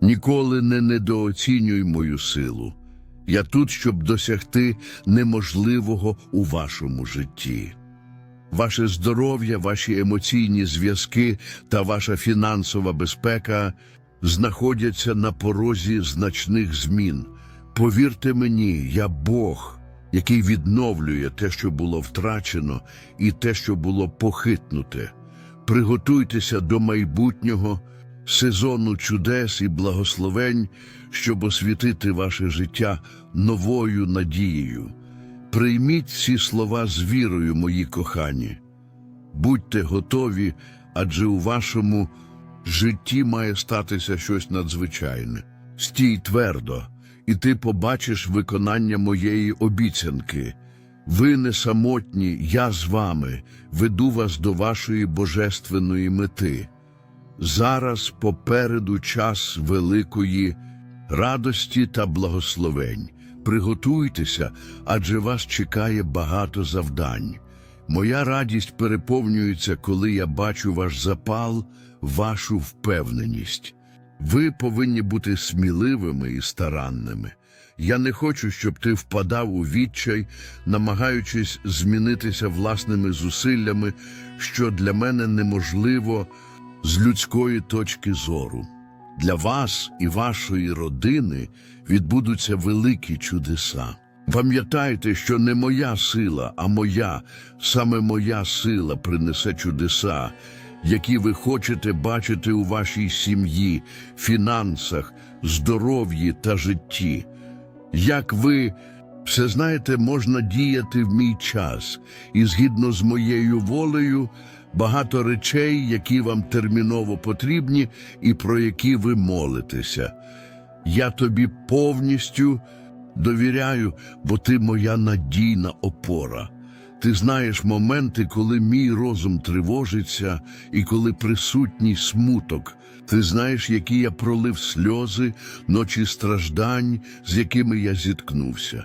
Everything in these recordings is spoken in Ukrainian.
Ніколи не недооцінюй мою силу. Я тут, щоб досягти неможливого у вашому житті. Ваше здоров'я, ваші емоційні зв'язки та ваша фінансова безпека знаходяться на порозі значних змін. Повірте мені, я Бог, який відновлює те, що було втрачено, і те, що було похитнуте. Приготуйтеся до майбутнього сезону чудес і благословень, щоб освітити ваше життя новою надією. Прийміть ці слова з вірою, мої кохані. Будьте готові, адже у вашому житті має статися щось надзвичайне. Стій твердо, і ти побачиш виконання моєї обіцянки. Ви не самотні, я з вами веду вас до вашої божественної мети. Зараз попереду час великої радості та благословень. Приготуйтеся, адже вас чекає багато завдань. Моя радість переповнюється, коли я бачу ваш запал, вашу впевненість. Ви повинні бути сміливими і старанними. Я не хочу, щоб ти впадав у відчай, намагаючись змінитися власними зусиллями, що для мене неможливо з людської точки зору. Для вас і вашої родини відбудуться великі чудеса. Пам'ятайте, що не моя сила, а моя, саме моя сила принесе чудеса, які ви хочете бачити у вашій сім'ї, фінансах, здоров'ї та житті. Як ви все знаєте, можна діяти в мій час, і згідно з моєю волею, багато речей, які вам терміново потрібні і про які ви молитеся. Я тобі повністю довіряю, бо ти моя надійна опора. Ти знаєш моменти, коли мій розум тривожиться і коли присутній смуток. Ти знаєш, які я пролив сльози, ночі страждань, з якими я зіткнувся.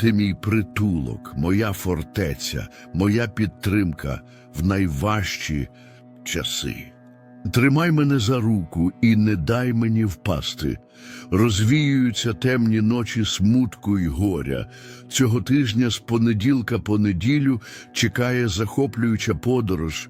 Ти мій притулок, моя фортеця, моя підтримка в найважчі часи. Тримай мене за руку і не дай мені впасти. Розвіюються темні ночі смутку й горя. Цього тижня з понеділка по неділю чекає захоплююча подорож,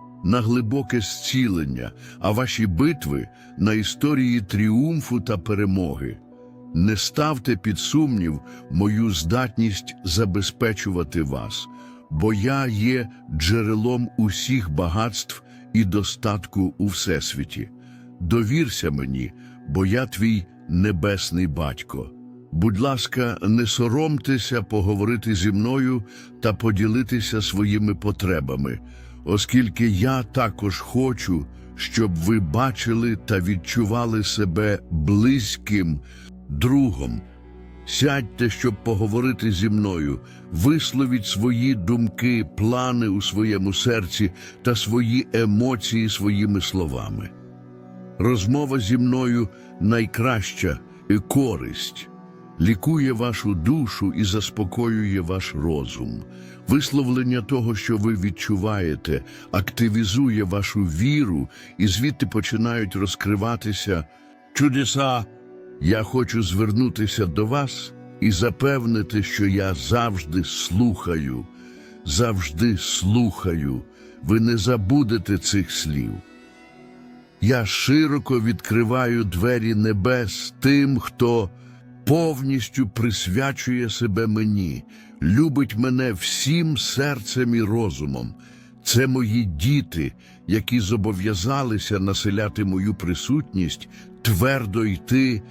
на глибоке зцілення, а ваші битви на історії тріумфу та перемоги. Не ставте під сумнів мою здатність забезпечувати вас, бо я є джерелом усіх багатств і достатку у всесвіті. Довірся мені, бо я твій небесний батько. Будь ласка, не соромтеся поговорити зі мною та поділитися своїми потребами, оскільки я також хочу, щоб ви бачили та відчували себе близьким другом. Сядьте, щоб поговорити зі мною, висловіть свої думки, плани у своєму серці та свої емоції своїми словами. Розмова зі мною найкраща і користь, лікує вашу душу і заспокоює ваш розум. Висловлення того, що ви відчуваєте, активізує вашу віру, і звідти починають розкриватися чудеса. Я хочу звернутися до вас і запевнити, що я завжди слухаю, завжди слухаю. Ви не забудете цих слів. Я широко відкриваю двері небес тим, хто повністю присвячує себе мені, любить мене всім серцем і розумом. Це мої діти, які зобов'язалися населяти мою присутність, твердо йти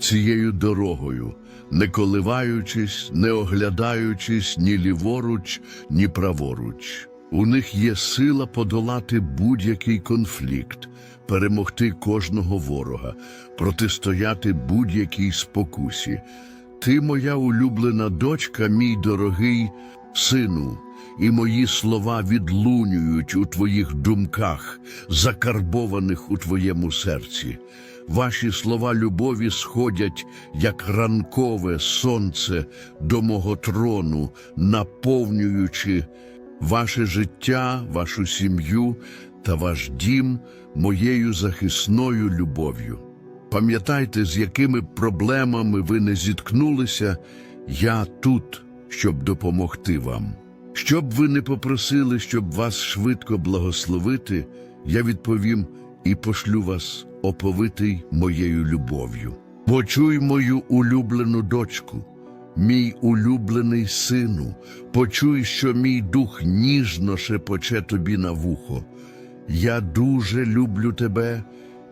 цією дорогою, не коливаючись, не оглядаючись ні ліворуч, ні праворуч. У них є сила подолати будь-який конфлікт, перемогти кожного ворога, протистояти будь-якій спокусі. Ти, моя улюблена дочка, мій дорогий сину, і мої слова відлунюють у твоїх думках, закарбованих у твоєму серці. Ваші слова любові сходять, як ранкове сонце до мого трону, наповнюючи ваше життя, вашу сім'ю та ваш дім моєю захисною любов'ю. Пам'ятайте, з якими проблемами ви не зіткнулися, я тут, щоб допомогти вам. Щоб ви не попросили, щоб вас швидко благословити, я відповім і пошлю вас оповитий моєю любов'ю. Почуй мою улюблену дочку, мій улюблений сину, почуй, що мій дух ніжно шепоче тобі на вухо. Я дуже люблю тебе,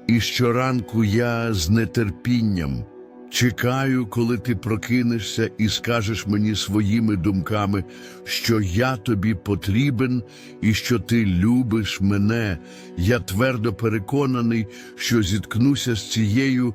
і щоранку я з нетерпінням чекаю, коли ти прокинешся і скажеш мені своїми думками, що я тобі потрібен і що ти любиш мене. Я твердо переконаний, що зіткнуся з цією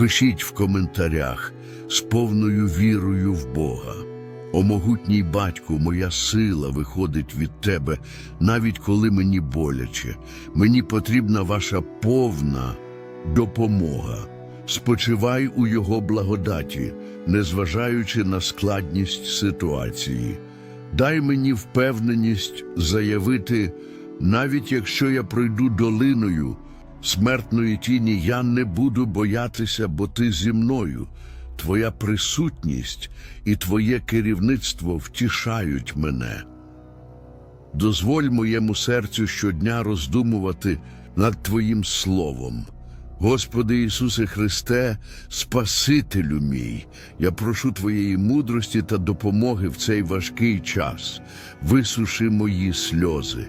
Пишіть в коментарях з повною вірою в Бога. О могутній батьку, моя сила виходить від тебе, навіть коли мені боляче. Мені потрібна ваша повна допомога. Спочивай у Його благодаті, незважаючи на складність ситуації. Дай мені впевненість заявити, навіть якщо я пройду долиною смертної тіні, я не буду боятися, бо ти зі мною. Твоя присутність і Твоє керівництво втішають мене. Дозволь моєму серцю щодня роздумувати над Твоїм Словом. Господи Ісусе Христе, Спасителю мій, я прошу Твоєї мудрості та допомоги в цей важкий час. Висуши мої сльози.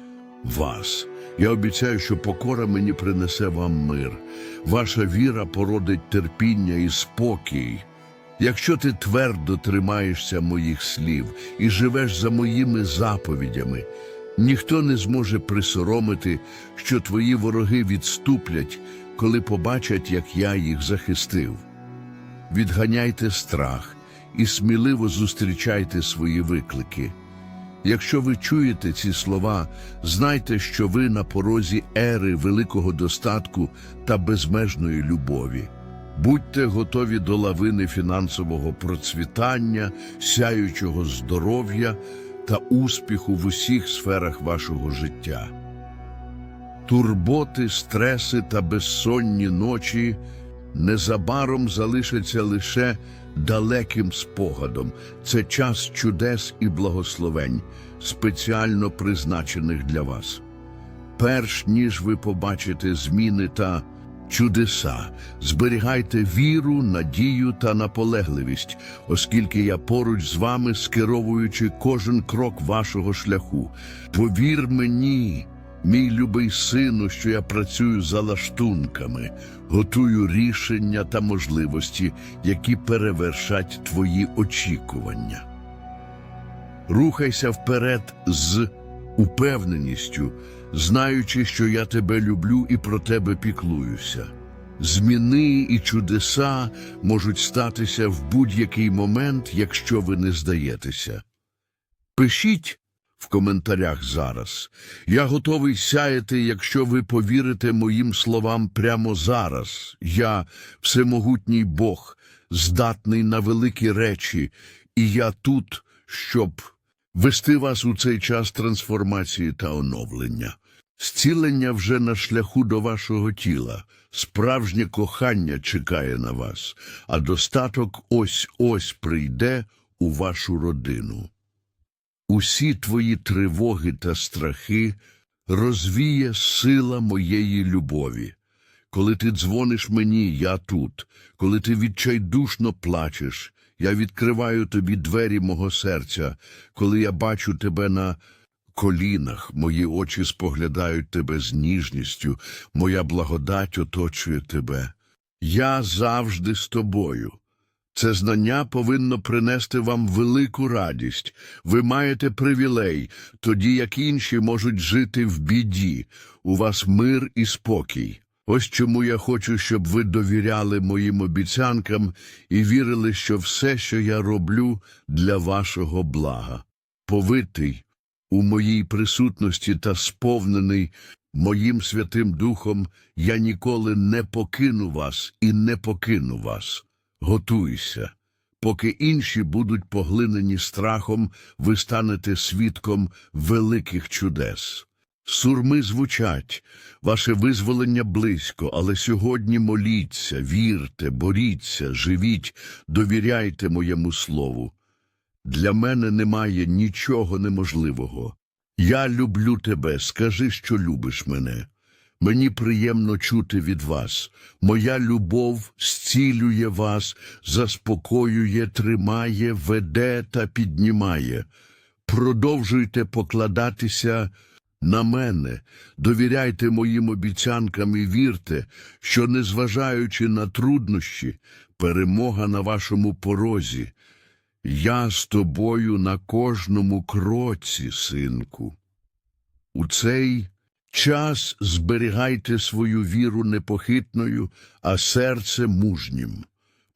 вас. Я обіцяю, що покора мені принесе вам мир. Ваша віра породить терпіння і спокій. Якщо ти твердо тримаєшся моїх слів і живеш за моїми заповідями, ніхто не зможе присоромити, що твої вороги відступлять, коли побачать, як я їх захистив. Відганяйте страх і сміливо зустрічайте свої виклики. Якщо ви чуєте ці слова, знайте, що ви на порозі ери великого достатку та безмежної любові. Будьте готові до лавини фінансового процвітання, сяючого здоров'я та успіху в усіх сферах вашого життя. Турботи, стреси та безсонні ночі незабаром залишаться лише далеким спогадом. Це час чудес і благословень, спеціально призначених для вас. Перш ніж ви побачите зміни та чудеса, зберігайте віру, надію та наполегливість, оскільки я поруч з вами, скеровуючи кожен крок вашого шляху. Повір мені, Мій любий сину, що я працюю за лаштунками, готую рішення та можливості, які перевершать твої очікування. Рухайся вперед з упевненістю, знаючи, що я тебе люблю і про тебе піклуюся. Зміни і чудеса можуть статися в будь-який момент, якщо ви не здаєтеся. Пишіть в коментарях зараз. Я готовий сяяти, якщо ви повірите моїм словам прямо зараз. Я всемогутній Бог, здатний на великі речі, і я тут, щоб вести вас у цей час трансформації та оновлення. Зцілення вже на шляху до вашого тіла, справжнє кохання чекає на вас, а достаток ось-ось прийде у вашу родину. Усі твої тривоги та страхи розвіє сила моєї любові. Коли ти дзвониш мені, я тут. Коли ти відчайдушно плачеш, я відкриваю тобі двері мого серця. Коли я бачу тебе на колінах, мої очі споглядають тебе з ніжністю, моя благодать оточує тебе. Я завжди з тобою. Це знання повинно принести вам велику радість. Ви маєте привілей, тоді як інші можуть жити в біді. У вас мир і спокій. Ось чому я хочу, щоб ви довіряли моїм обіцянкам і вірили, що все, що я роблю, для вашого блага. Повитий у моїй присутності та сповнений моїм Святим Духом, я ніколи не покину вас і не покину вас. Готуйся. Поки інші будуть поглинені страхом, ви станете свідком великих чудес. Сурми звучать, ваше визволення близько, але сьогодні моліться, вірте, боріться, живіть, довіряйте моєму слову. Для мене немає нічого неможливого. Я люблю тебе, скажи, що любиш мене. Мені приємно чути від вас. Моя любов зцілює вас, заспокоює, тримає, веде та піднімає. Продовжуйте покладатися на мене, довіряйте моїм обіцянкам і вірте, що, незважаючи на труднощі, перемога на вашому порозі. Я з тобою на кожному кроці, синку. У цей час зберігайте свою віру непохитною, а серце мужнім.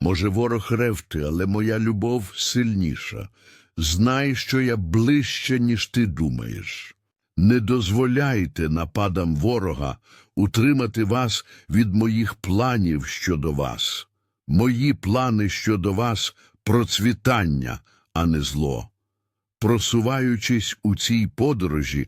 Може, ворог ревти, але моя любов сильніша. Знай, що я ближче, ніж ти думаєш. Не дозволяйте нападам ворога утримати вас від моїх планів щодо вас. Мої плани щодо вас процвітання, а не зло. Просуваючись у цій подорожі,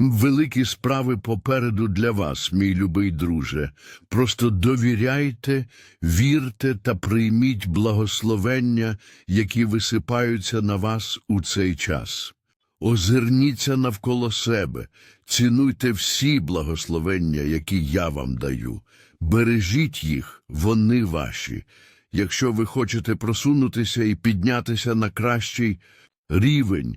Великі справи попереду для вас, мій любий друже. Просто довіряйте, вірте та прийміть благословення, які висипаються на вас у цей час. Озирніться навколо себе, цінуйте всі благословення, які я вам даю. Бережіть їх, вони ваші. Якщо ви хочете просунутися і піднятися на кращий рівень,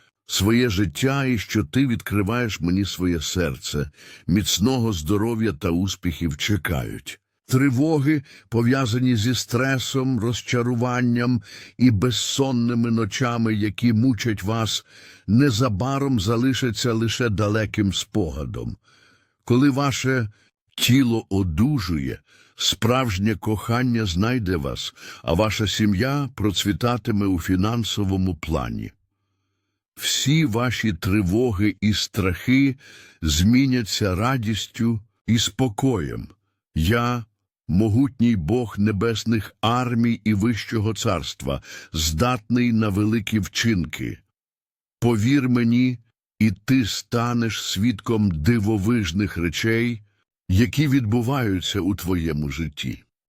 своє життя і що ти відкриваєш мені своє серце. Міцного здоров'я та успіхів чекають. Тривоги, пов'язані зі стресом, розчаруванням і безсонними ночами, які мучать вас, незабаром залишаться лише далеким спогадом. Коли ваше тіло одужує, справжнє кохання знайде вас, а ваша сім'я процвітатиме у фінансовому плані. Всі ваші тривоги і страхи зміняться радістю і спокоєм. Я, могутній Бог небесних армій і Вищого царства, здатний на великі вчинки. Повір мені, і ти станеш свідком дивовижних речей, які відбуваються у твоєму житті.